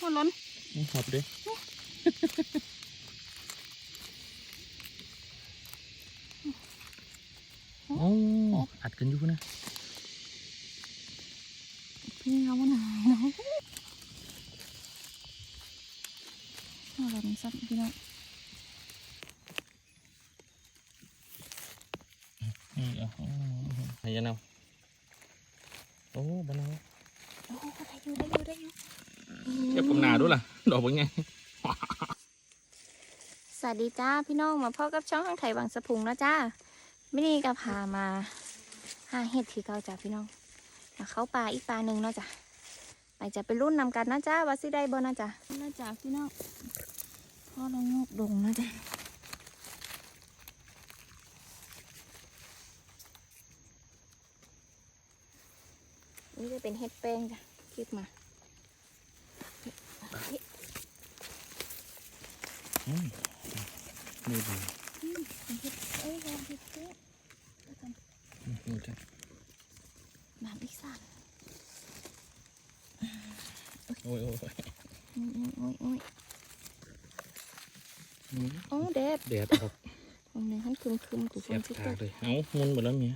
หัวล้นนี่หอบดิโอ้อัดกันอยู่นะพี่เขาหนาวเนาะหัวล้นสัตว์พี่น้องนี่เอาหายนำโอ้บ้านเราโอ้ได้อยู่ได้อยู่ได้อยู่ เก็บกำนาด้วยล่ะ ดอกเป็นไงสวัสดีจ้าพี่น้องมาพ่อกับช่องทางไทยวังสะพุงแล้วจ้าไม่นี่ก็พามาหาเห็ดที่เก่าจ้าพี่น้องมาเข้าป่าอีกป่าหนึ่งเนาะจ้ะไปจะไปรุ่นนำกันนะจ้าว่าสิได้บ่นะจ้ะนะจ้าพี่น้องพ่อเรางกดงนะจ้ะนี่จะเป็นเห็ดแป้งจ้ะคิดมา อืม นี่ดีเป็นเห็ดเอ้ยเราเห็ดเป๊ะแล้วกันนี่จ้ะน้ำอีสานโอ้ยโอ้ยโอ้ยโอ้ยโอ้ยอืมโอ้แดดแดดออกตรงนี้ท่านคึมคึมๆกูคเสียนบที่ตาตกเลย เอ้ามุนหมดแล้วเมีย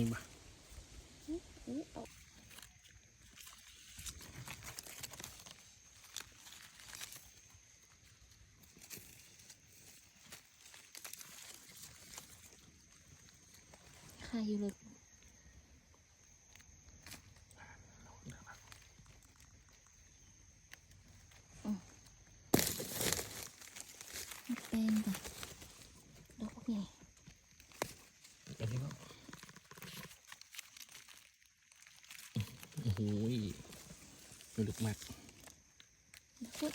นี่บ้าค่ะอยู่เลยอืมแป้งก่อนดอกใหญ่ อันนี้ก็โอ้โห ลึกมาก ดอกเล็ก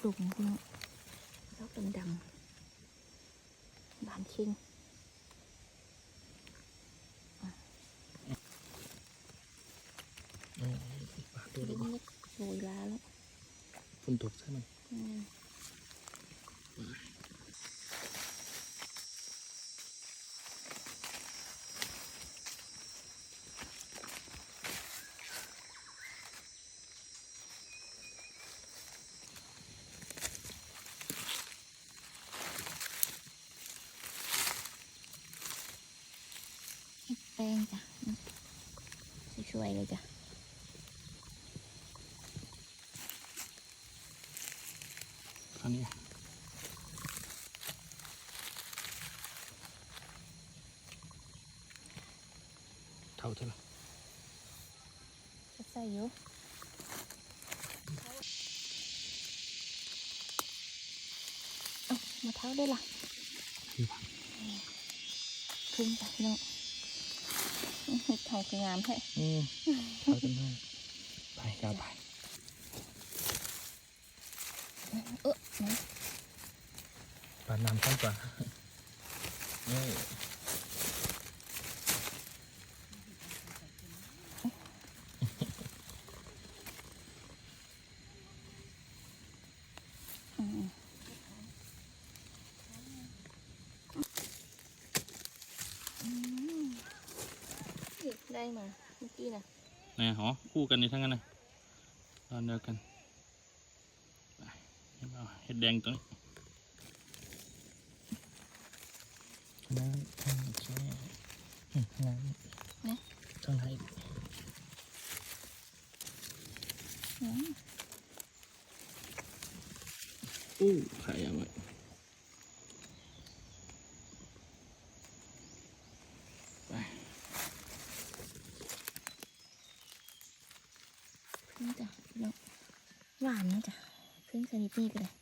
ปลูกพี่น้องดอกดำ ๆบานคิงโอ้ยปลาตัวลิ้เล็นกเล็กโรยลาแล้วฝนตกใช่ไหม อืม แป้งจ้ะช่วยๆเลยจ้ะอันนี้เท่าเท่าไหร่จะใส่อยู่เอามาเท้าได้ล่ะที่พักขึ้นจ้ะพี่น้องอื้อ เห็ดเถาคืองามแท้อืมเท่ากันได้ไปกาไปเออไหนปลาน้ำข้นกว่านี่ ได้มาเมื่อกี้นะนะหอคู่กันในทั้งนั้นนะตอนเดียวกันไปเอาเห็ดแดงตัวนี้น้ำข้างแช่อืมน้ำข้างในอืมอู้ไข่เอาไว้ หวานนะจ๊ะขึ้นสนิทนี่ไปเลย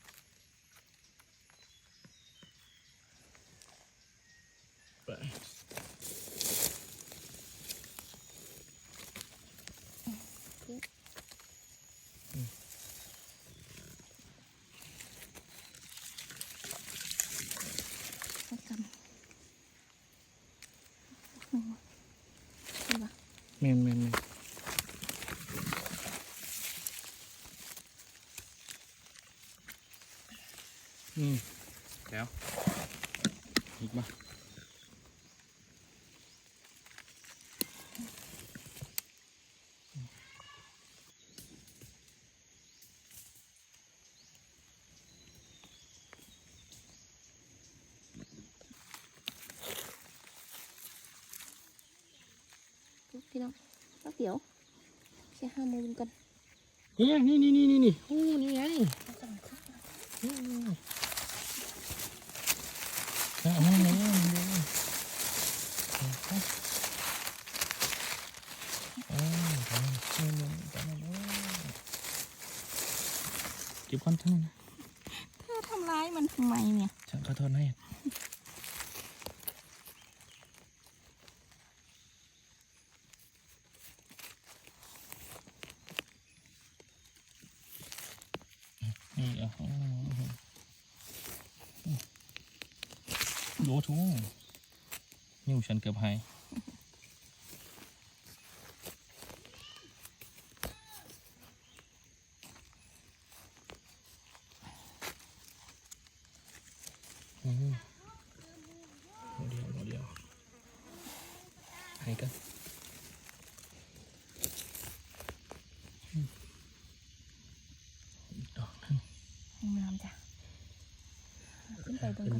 แมนแมนแมน แล้วอีกมาพี่น้องแป๊บเดี๋ยวแค่ห้าโมงกันนี่นี่นี่นี่นี่นี่โอ้นี่ไงนี่เอาเอาเอาเอาเอา เก็บก้อนทั้งนั้นนะเธอทำร้ายมันทำไมเนี่ย ฉันขอโทษให้นี่เอาเอาเอาโยชูนิ้วฉันเกือบหายอืมโมเดียวโมเดียวหายกันอืมอีกดอกหนึง งามจ้ะขึ้นไปตรง เป็น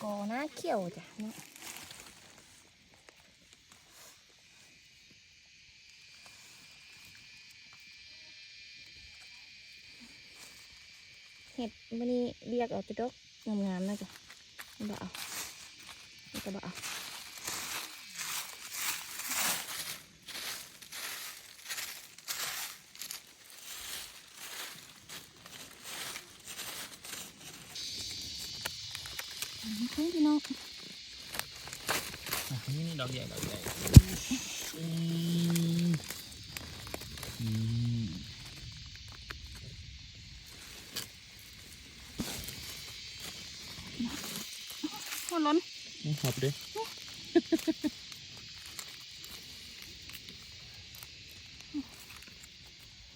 กันดูหลักนิดหนึงอีกบ่ก่อหน้าเขียวจ้ะเนี่ยเห็ดมันนี่เรียกเอาแตดกงามๆนะจ๊ะบ่เอาจะบ่เอา คือพี่น้องนี่นี่ดอกใหญ่ดอกใหญ่อืมอืมหัวล้นนี่หอบดิ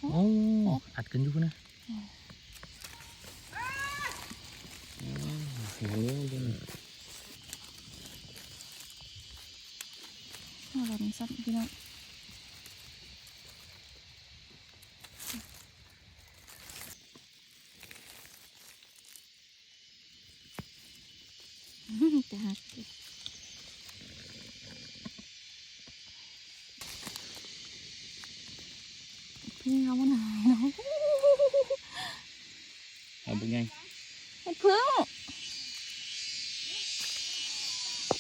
โอ้อัดกันอยู่นะอืมงานนี้ด้วยนี่ หัวล้นสักพี่น้อง จะหักพี่เอามาหน่อยเนาะเอาเป็นไงเห็ดพึ่ง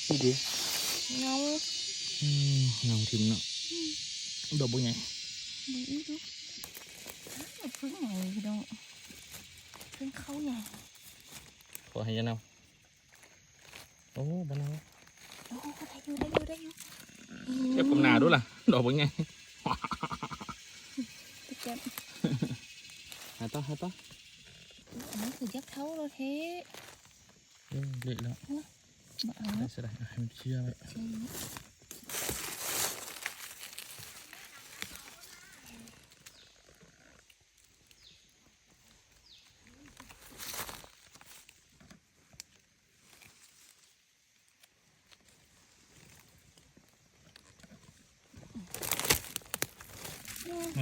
นี่ดีเงาอืมเงาทิมเนาะดอกเป็นไงดูอีดูเห็ดพึ่งไงพี่น้องพึ่งเขาใหญ่ขอให้ยานเอา โอ้บ้านเราโอ้ได้อยู่ได้อยู่ได้อยู่เก็บกำหนาด้วยล่ะดอกเป็นไงพี่แจ๊บหาต่อหาต่ออันนี้คือยักษ์เท้าเราเทเออเละแล้วมาเอาได้เสียดายให้มันเชื่อไว้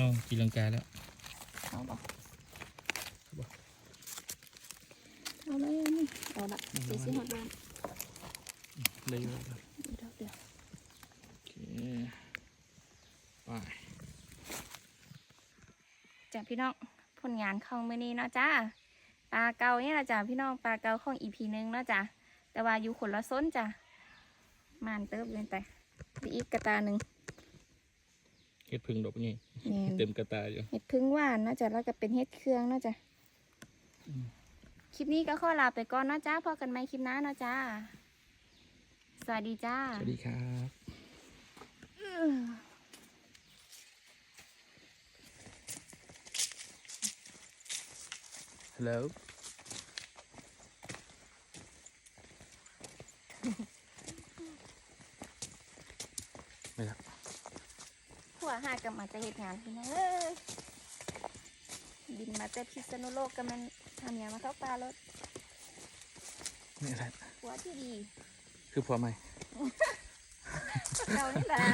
อ๋อกีลังกาแล้วเอาบอกเอาเลยนี่เอาละเดี๋ยวสิหอดบ้านได้อยู่แล้วเดี๋ยวเดี๋ยวโอเคไปจ้ะพี่น้องผลงานของมื้อนี้เนาะจ้าปลาเกาเนี่ยละจ้ะพี่น้องปลาเกาของอีพีหนึงเนาะจ้ะแต่ว่าอยู่คนละส้นจ้ะมานเติบเลยแต่อีกกระตาหนึ่งโอ เคเห็ดพึ่งดอกนี่แม่นเต็มกระตาอยู่เห็ดพึ่งหวานเนาะจ้ะแล้วก็เป็นเห็ดเครื่องเนาะจ้ะอืมคลิปนี้ก็ขอลาไปก่อนเนาะจ้าพอกันใหม่คลิปหน้าเนาะจ้าสวัสดีจ้าสวัสดีครับฮัลโหล ไม่ละ หั วหากับมาจะเห็ดงานพี่น้องเอ้ยบินมาแต่พิษณุโลกก็มันทำอย่างมาเข้าปลารถนี่แหละหัวที่ดี คือพอไหมเรานี่แหละ